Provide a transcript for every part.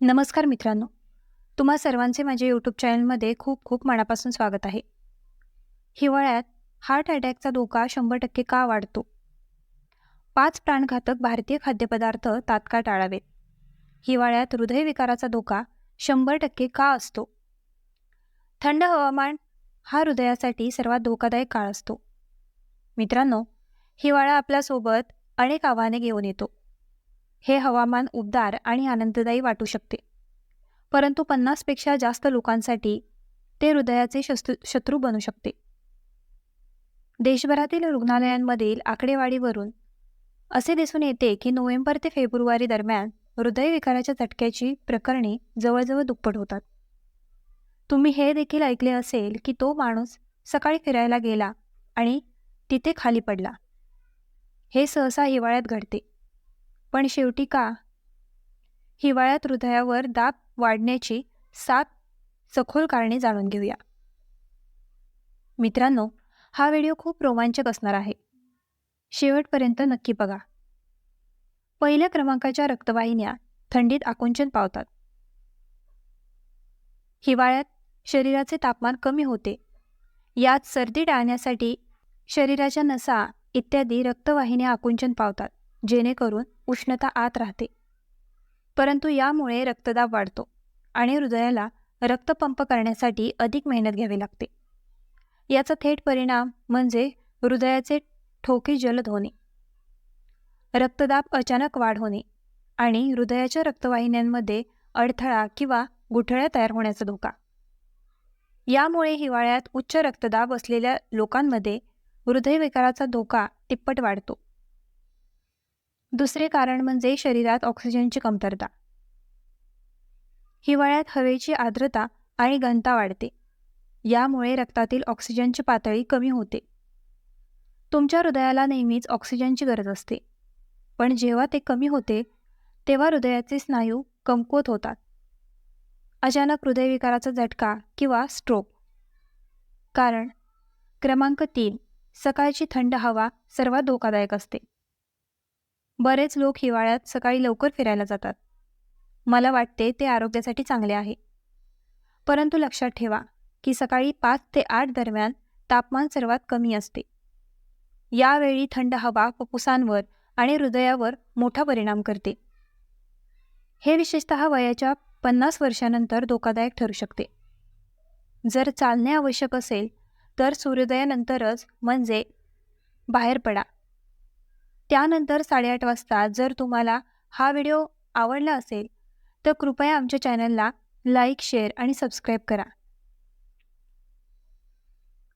नमस्कार मित्रांनो. तुम्हा सर्वांचे माझ्या यूट्यूब चॅनलमध्ये खूप खूप मनापासून स्वागत आहे. हिवाळ्यात हार्ट अटॅकचा धोका शंभर टक्के का वाढतो? पाच प्राणघातक भारतीय खाद्यपदार्थ तात्काळ टाळावेत. हिवाळ्यात हृदयविकाराचा धोका शंभर टक्के का असतो? थंड हवामान हा हृदयासाठी सर्वात धोकादायक काळ असतो. मित्रांनो हिवाळा आपल्यासोबत अनेक आव्हाने घेऊन येतो. हे हवामान उबदार आणि आनंददायी वाटू शकते. परंतु पन्नासपेक्षा जास्त लोकांसाठी ते हृदयाचे शस्त्र शत्रू बनू शकते. देशभरातील रुग्णालयांमधील आकडेवारीवरून असे दिसून येते की नोव्हेंबर ते फेब्रुवारी दरम्यान हृदयविकाराच्या झटक्याची प्रकरणे जवळजवळ दुप्पट होतात. तुम्ही हे देखील ऐकले असेल की तो माणूस सकाळी फिरायला गेला आणि तिथे खाली पडला. हे सहसा हिवाळ्यात घडते. पण शेवटी का? हिवाळ्यात हृदयावर दाब वाढण्याची सात सखोल कारणे जाणून घेऊया. मित्रांनो हा व्हिडिओ खूप रोमांचक असणार आहे. शेवटपर्यंत नक्की बघा. पहिल्या क्रमांकाच्या रक्तवाहिन्या थंडीत आकुंचन पावतात. हिवाळ्यात शरीराचे तापमान कमी होते. यात सर्दी टाळण्यासाठी शरीराच्या नसा इत्यादी रक्तवाहिन्या आकुंचन पावतात. जेणेकरून उष्णता आत राहते. परंतु यामुळे रक्तदाब वाढतो आणि हृदयाला रक्तपंप करण्यासाठी अधिक मेहनत घ्यावी लागते. याचा थेट परिणाम म्हणजे हृदयाचे ठोके जलद होणे रक्तदाब अचानक वाढ होणे आणि हृदयाच्या रक्तवाहिन्यांमध्ये अडथळा किंवा गुठळ्या तयार होण्याचा धोका. यामुळे हिवाळ्यात उच्च रक्तदाब असलेल्या लोकांमध्ये हृदयविकाराचा धोका तिप्पट वाढतो. दुसरे कारण म्हणजे शरीरात ऑक्सिजनची कमतरता. हिवाळ्यात हवेची आर्द्रता आणि घनता वाढते. यामुळे रक्तातील ऑक्सिजनची पातळी कमी होते. तुमच्या हृदयाला नेहमीच ऑक्सिजनची गरज असते. पण जेव्हा ते कमी होते तेव्हा हृदयाचे स्नायू कमकुवत होतात. अचानक हृदयविकाराचा झटका किंवा स्ट्रोक कारण क्रमांक तीन सकाळची थंड हवा सर्वात धोकादायक असते. बरेच लोक हिवाळ्यात सकाळी लवकर फिरायला जातात. मला वाटते ते आरोग्यासाठी चांगले आहे. परंतु लक्षात ठेवा की सकाळी पाच ते आठ दरम्यान तापमान सर्वात कमी असते. यावेळी थंड हवा फुफ्फुसांवर आणि हृदयावर मोठा परिणाम करते. हे विशेषत वयाच्या पन्नास वर्षानंतर धोकादायक ठरू शकते. जर चालणे आवश्यक असेल तर सूर्योदयानंतरच म्हणजे बाहेर पडा. त्यानंतर साडेआठ वाजता जर तुम्हाला हा व्हिडिओ आवडला असेल तर कृपया आमच्या चॅनलला लाईक शेअर आणि सबस्क्राईब करा.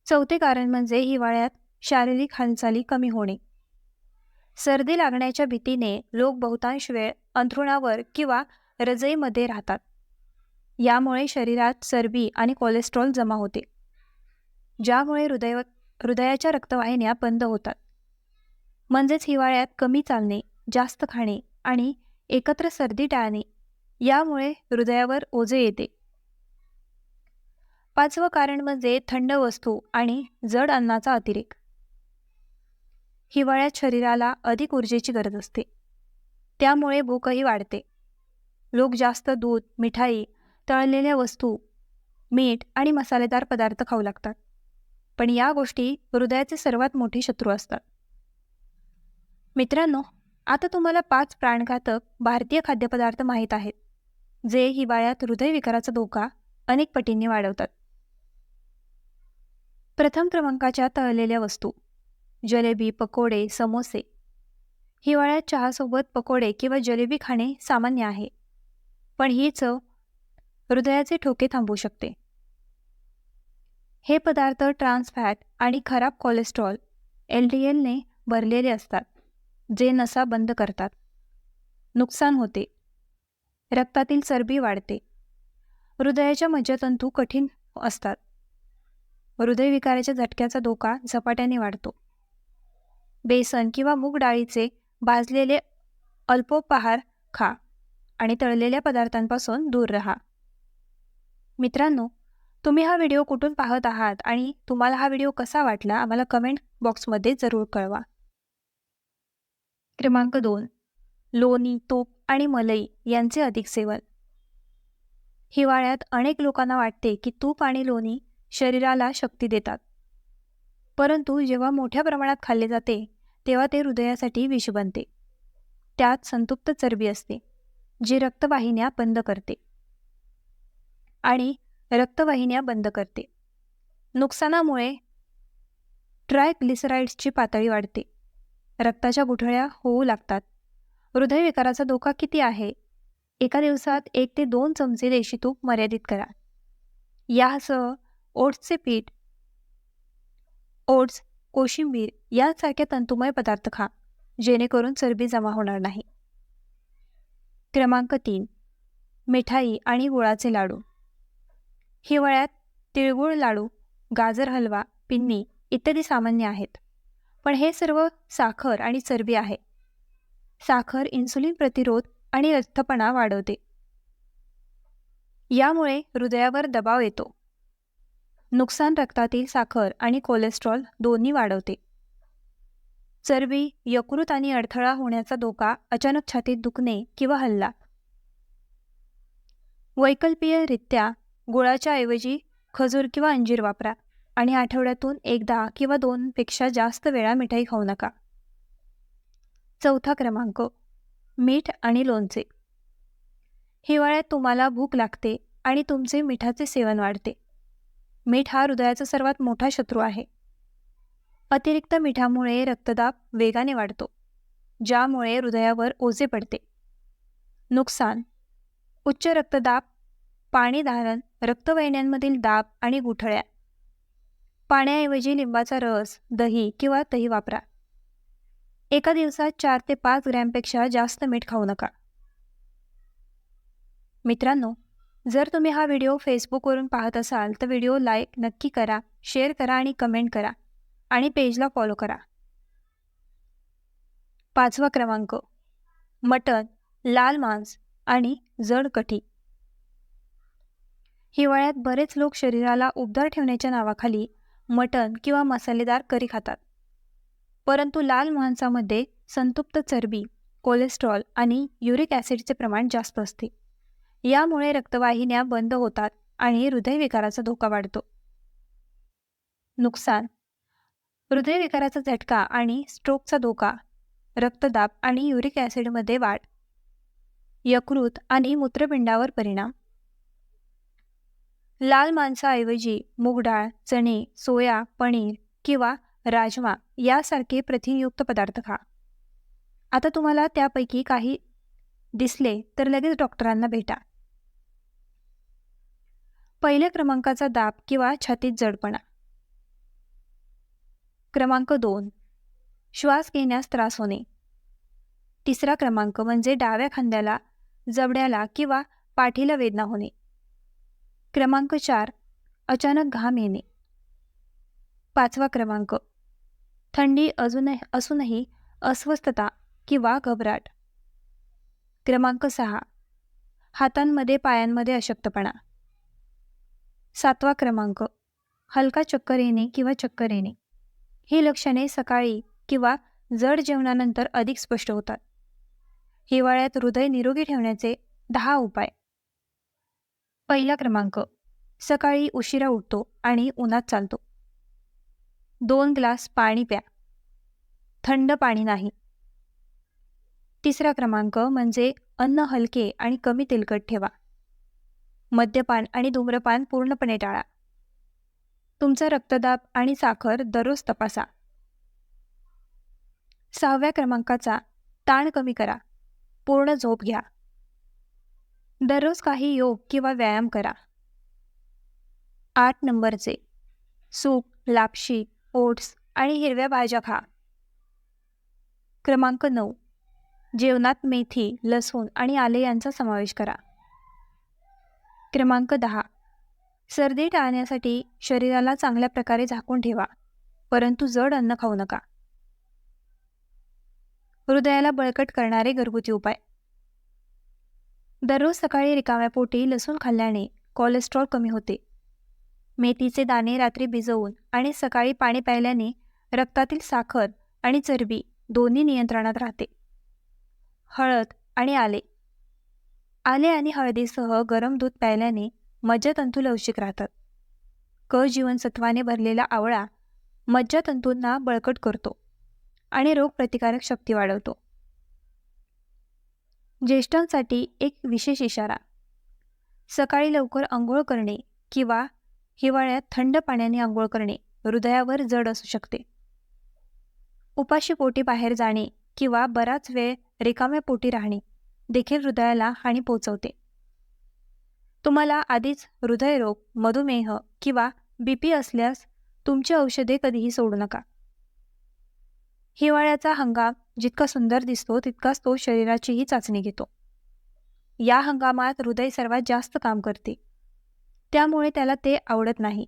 चौथे कारण म्हणजे हिवाळ्यात शारीरिक हालचाली कमी होणे. सर्दी लागण्याच्या भीतीने लोक बहुतांश वेळ अंथरुणावर किंवा रजईमध्ये राहतात. यामुळे शरीरात चरबी आणि कोलेस्ट्रॉल जमा होते ज्यामुळे हृदय हृदयाच्या रक्तवाहिन्या बंद होतात. म्हणजेच हिवाळ्यात कमी चालणे जास्त खाणे आणि एकत्र सर्दी टाळणे यामुळे हृदयावर ओझे येते. पाचवं कारण म्हणजे थंड वस्तू आणि जड अन्नाचा अतिरेक. हिवाळ्यात शरीराला अधिक ऊर्जेची गरज असते. त्यामुळे भूकही वाढते. लोक जास्त दूध मिठाई तळलेल्या वस्तू मीठ आणि मसालेदार पदार्थ खाऊ लागतात. पण या गोष्टी हृदयाचे सर्वात मोठे शत्रू असतात. मित्रांनो आता तुम्हाला पाच प्राणघातक भारतीय खाद्यपदार्थ माहीत आहेत जे हिवाळ्यात हृदयविकाराचा धोका अनेक पटींनी वाढवतात. प्रथम क्रमांकाच्या तळलेल्या वस्तू जलेबी पकोडे समोसे. हिवाळ्यात चहासोबत पकोडे किंवा जलेबी खाणे सामान्य आहे पण ही चव हृदयाचे ठोके थांबवू शकते. हे पदार्थ ट्रान्सफॅट आणि खराब कोलेस्ट्रॉल एल डी एलने भरलेले असतात. जे नसा बंद करतात. नुकसान होते. रक्तातील चरबी वाढते. हृदयाच्या मज्जातंतू कठीण असतात. हृदयविकाराच्या झटक्याचा धोका झपाट्याने वाढतो. बेसन किंवा मूग डाळीचे भाजलेले अल्पोपहार खा आणि तळलेल्या पदार्थांपासून दूर राहा. मित्रांनो तुम्ही हा व्हिडिओ कुठून पाहत आहात आणि तुम्हाला हा व्हिडिओ कसा वाटला आम्हाला कमेंट बॉक्समध्ये जरूर कळवा. क्रमांक दोन लोणी तूप आणि मलई यांचे अधिक सेवन. हिवाळ्यात अनेक लोकांना वाटते की तूप आणि लोणी शरीराला शक्ती देतात. परंतु जेव्हा मोठ्या प्रमाणात खाल्ले जाते तेव्हा ते हृदयासाठी विष बनते. त्यात संतृप्त चरबी असते जी रक्तवाहिन्या बंद करते. आणि रक्तवाहिन्या बंद करते. नुकसानामुळे ट्रायग्लिसराईड्सची पातळी वाढते. रक्ताच्या गुठळ्या होऊ लागतात. हृदयविकाराचा धोका किती आहे? एका दिवसात एक ते दोन चमचे देशी तूप मर्यादित करा. यासह ओट्सचे पीठ ओट्स कोशिंबीर यांसारखे तंतुमय पदार्थ खा जेणेकरून चरबी जमा होणार नाही. क्रमांक तीन मिठाई आणि गुळाचे लाडू. हिवाळ्यात तिळगुळ लाडू गाजर हलवा पिन्नी इत्यादी सामान्य आहेत. पण हे सर्व साखर आणि चरबी आहे. साखर इन्सुलिन प्रतिरोध आणि अर्थपणा वाढवते. यामुळे हृदयावर दबाव येतो. नुकसान रक्तातील साखर आणि कोलेस्ट्रॉल दोन्ही वाढवते. चरबी यकृत आणि अडथळा होण्याचा धोका अचानक छातीत दुखणे किंवा हल्ला. वैकल्पीयरित्या गुळाच्या ऐवजी खजूर किंवा अंजीर वापरा. आणि आठवड्यातून एकदा किंवा दोनपेक्षा जास्त वेळा मिठाई खाऊ नका. चौथा क्रमांक मीठ आणि लोणचे. हिवाळ्यात तुम्हाला भूक लागते आणि तुमचे मिठाचे सेवन वाढते. मीठ हा हृदयाचा सर्वात मोठा शत्रू आहे. अतिरिक्त मिठामुळे रक्तदाब वेगाने वाढतो ज्यामुळे हृदयावर ओझे पडते. नुकसान उच्च रक्तदाब पाणी धारण रक्तवाहिन्यांमधील दाब आणि गुठळ्या. पाण्याऐवजी लिंबाचा रस दही किंवा दही वापरा. एका दिवसात चार ते पाच ग्रॅमपेक्षा जास्त मीठ खाऊ नका. मित्रांनो जर तुम्ही हा व्हिडिओ फेसबुकवरून पाहत असाल तर व्हिडिओ लाईक नक्की करा शेअर करा आणि कमेंट करा आणि पेजला फॉलो करा. पाचवा क्रमांक मटण लाल मांस आणि जड कठी. हिवाळ्यात बरेच लोक शरीराला उबदार ठेवण्याच्या नावाखाली मटण किंवा मसालेदार करी खातात. परंतु लाल मांसामध्ये संतृप्त चरबी कोलेस्ट्रॉल आणि युरिक ॲसिडचे प्रमाण जास्त असते. यामुळे रक्तवाहिन्या बंद होतात आणि हृदयविकाराचा धोका वाढतो. नुकसान. हृदयविकाराचा झटका आणि स्ट्रोकचा धोका रक्तदाब आणि युरिक ॲसिडमध्ये वाढ यकृत आणि मूत्रपिंडावर परिणाम. लाल मांसाऐवजी मूग डाळ चणे सोया पनीर किंवा राजमा यासारखे प्रथिनयुक्त पदार्थ खा. आता तुम्हाला त्यापैकी काही दिसले तर लगेच डॉक्टरांना भेटा. पहिल्या क्रमांकाचा दाब किंवा छातीत जडपणा. क्रमांक दोन. श्वास घेण्यास त्रास होणे. तिसरा क्रमांक म्हणजे डाव्या खांद्याला जबड्याला किंवा पाठीला वेदना होणे. क्रमांक चार. अचानक घाम येणे. पाचवा क्रमांक. थंडी अजूनही असूनही अस्वस्थता किंवा घबराट. क्रमांक सहा. हातांमध्ये पायांमध्ये अशक्तपणा. सातवा क्रमांक. हलका चक्कर येणे किंवा चक्कर येणे. ही लक्षणे सकाळी किंवा जड जेवणानंतर अधिक स्पष्ट होतात. हिवाळ्यात हृदय निरोगी ठेवण्याचे दहा उपाय. पहिला क्रमांक. सकाळी उशिरा उठतो आणि उन्हात चालतो. दोन ग्लास पाणी प्या. थंड पाणी नाही. तिसरा क्रमांक म्हणजे अन्न हलके आणि कमी तेलकट ठेवा. मद्यपान आणि धूम्रपान पूर्णपणे टाळा. तुमचा रक्तदाब आणि साखर दररोज तपासा. सहाव्या क्रमांकाचा ताण कमी करा. पूर्ण झोप घ्या. दररोज काही योग किंवा व्यायाम करा. आठ नंबरचे सूप लापशी ओट्स आणि हिरव्या भाज्या खा. क्रमांक नऊ. जेवणात मेथी लसूण आणि आले यांचा समावेश करा. क्रमांक दहा. सर्दी टाळण्यासाठी शरीराला चांगल्या प्रकारे झाकून ठेवा परंतु जड अन्न खाऊ नका. हृदयाला बळकट करणारे घरगुती उपाय. दररोज सकाळी रिकाव्या पोटी लसूण खाल्ल्याने कोलेस्ट्रॉल कमी होते. मेथीचे दाणे रात्री भिजवून आणि सकाळी पाणी प्यायल्याने रक्तातील साखर आणि चरबी दोन्ही नियंत्रणात राहते. हळद आणि आले. आले आणि हळदीसह गरम दूध प्यायल्याने मज्जातंतू लवचिक राहतात. क जीवनसत्वाने भरलेला आवळा मज्जातंतूंना बळकट करतो आणि रोगप्रतिकारक शक्ती वाढवतो. ज्येष्ठांसाठी एक विशेष इशारा. सकाळी लवकर आंघोळ करणे किंवा हिवाळ्यात थंड पाण्याने आंघोळ करणे हृदयावर जड असू शकते. उपाशी पोटी बाहेर जाणे किंवा बराच वेळ रिकाम्या पोटी राहणे देखील हृदयाला हानी पोचवते तुम्हाला आधीच हृदयरोग मधुमेह किंवा बीपी असल्यास तुमची औषधे कधीही सोडू नका. हिवाळ्याचा हंगाम जितका सुंदर दिसतो तितकाच तो शरीराचीही चाचणी घेतो. या हंगामात हृदय सर्वात जास्त काम करते. त्यामुळे त्याला ते आवडत नाही.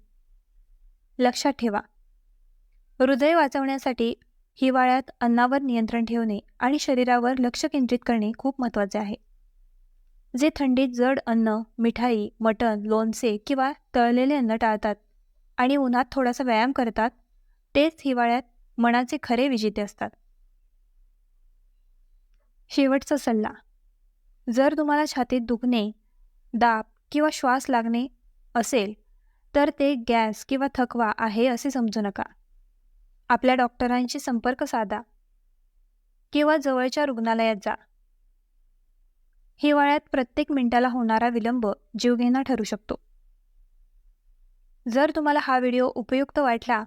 लक्षात ठेवा. हृदय वाचवण्यासाठी हिवाळ्यात अन्नावर नियंत्रण ठेवणे आणि शरीरावर लक्ष केंद्रित करणे खूप महत्त्वाचे आहे. जे थंडीत जड अन्न मिठाई मटण लोणचे किंवा तळलेले अन्न टाळतात आणि उन्हात थोडासा व्यायाम करतात तेच हिवाळ्यात मनाचे खरे विजेते असतात. शेवटचा सल्ला. जर तुम्हाला छातीत दुखणे दाब किंवा श्वास लागणे असेल तर ते गॅस किंवा थकवा आहे असे समजू नका. आपल्या डॉक्टरांशी संपर्क साधा. किंवा जवळच्या रुग्णालयात जा. हिवाळ्यात प्रत्येक मिनिटाला होणारा विलंब जीवघेणा ठरू शकतो. जर तुम्हाला हा व्हिडिओ उपयुक्त वाटला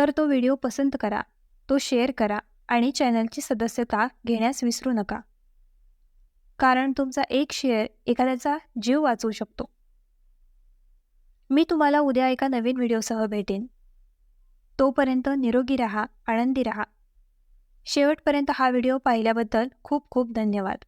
तर तो व्हिडिओ पसंत करा तो शेअर करा आणि चॅनलची सदस्यता घेण्यास विसरू नका. कारण तुमचा एक शेअर एखाद्याचा जीव वाचवू शकतो. मी तुम्हाला उद्या एका नवीन व्हिडिओसह भेटेन. तोपर्यंत निरोगी राहा आनंदी राहा. शेवटपर्यंत हा व्हिडिओ पाहिल्याबद्दल खूप खूप धन्यवाद.